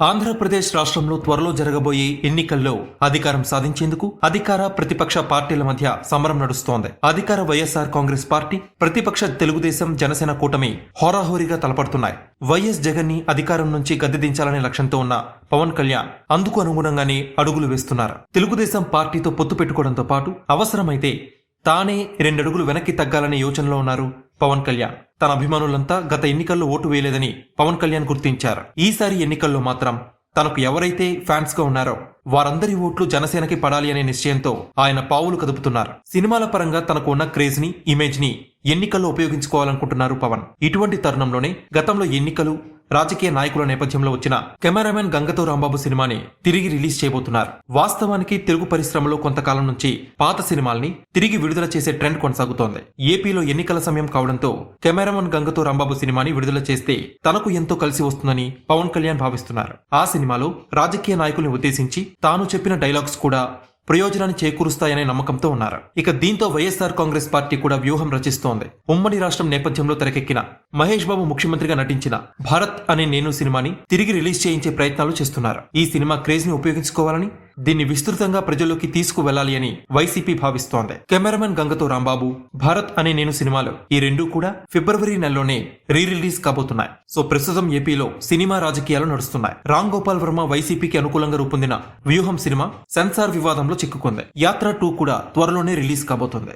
ఆంధ్రప్రదేశ్ రాష్ట్రంలో త్వరలో జరగబోయే ఎన్నికల్లో అధికారం సాధించేందుకు అధికార ప్రతిపక్ష పార్టీల మధ్య సమరం నడుస్తోంది. అధికార వైఎస్ఆర్ కాంగ్రెస్ పార్టీ ప్రతిపక్ష తెలుగుదేశం జనసేన కూటమి హోరాహోరీగా తలపడుతున్నాయి. వైఎస్ జగన్ని అధికారం నుంచి గద్దె దించాలనే లక్ష్యంతో ఉన్న పవన్ కళ్యాణ్ అందుకు అనుగుణంగానే అడుగులు వేస్తున్నారు. తెలుగుదేశం పార్టీతో పొత్తు పెట్టుకోవడంతో పాటు అవసరమైతే తానే రెండడుగులు వెనక్కి తగ్గాలనే యోచనలో ఉన్నారు పవన్ కళ్యాణ్. తన అభిమానులంతా గత ఎన్నికల్లో ఓటు వేయలేదని పవన్ కళ్యాణ్ గుర్తించారు. ఈసారి ఎన్నికల్లో మాత్రం తనకు ఎవరైతే ఫ్యాన్స్గా ఉన్నారో వారందరి ఓట్లు జనసేనకి పడాలి అనే నిశ్చయంతో ఆయన పావులు కదుపుతున్నారు. సినిమాల పరంగా తనకు ఉన్న క్రేజ్ని ఇమేజ్ని ఎన్నికల్లో ఉపయోగించుకోవాలనుకుంటున్నారు పవన్. ఇటువంటి తరుణంలోనే గతంలో ఎన్నికలు రాజకీయ నాయకుల నేపథ్యంలో వచ్చిన కెమెరామెన్ గంగతో రాంబాబు సినిమాని తిరిగి రిలీజ్ చేయబోతున్నారు. వాస్తవానికి తెలుగు పరిశ్రమలో కొంతకాలం నుంచి పాత సినిమాల్ని తిరిగి విడుదల చేసే ట్రెండ్ కొనసాగుతోంది. ఏపీలో ఎన్నికల సమయం కావడంతో కెమెరామెన్ గంగతో రాంబాబు సినిమాని విడుదల చేస్తే తనకు ఎంతో కలిసి వస్తుందని పవన్ కళ్యాణ్ భావిస్తున్నారు. ఆ సినిమాలో రాజకీయ నాయకుల్ని ఉద్దేశించి తాను చెప్పిన డైలాగ్స్ కూడా ప్రయోజనాన్ని చేకూరుస్తాయనే నమ్మకంతో ఉన్నారు. ఇక దీంతో వైఎస్ఆర్ కాంగ్రెస్ పార్టీ కూడా వ్యూహం రచిస్తోంది. ఉమ్మడి రాష్ట్రం నేపథ్యంలో తెరకెక్కిన మహేష్ బాబు ముఖ్యమంత్రిగా నటించిన భారత్ అనే నేను సినిమాని తిరిగి రిలీజ్ చేయించే ప్రయత్నాలు చేస్తున్నారు. ఈ సినిమా క్రేజ్ని ఉపయోగించుకోవాలని దీన్ని విస్తృతంగా ప్రజల్లోకి తీసుకువెళ్ళాలి అని వైసీపీ భావిస్తోంది. కెమెరామెన్ గంగతో రాంబాబు భారత్ అనే నేను సినిమాలు ఈ రెండూ కూడా ఫిబ్రవరి నెలలోనే రీ రిలీజ్ కాబోతున్నాయి. సో ప్రస్తుతం ఏపీలో సినిమా రాజకీయాలు నడుస్తున్నాయి. రామ్ గోపాల్ వర్మ వైసీపీకి అనుకూలంగా రూపొందిన వ్యూహం సినిమా సెన్సార్ వివాదంలో చిక్కుకుంది. యాత్ర టూ కూడా త్వరలోనే రిలీజ్ కాబోతుంది.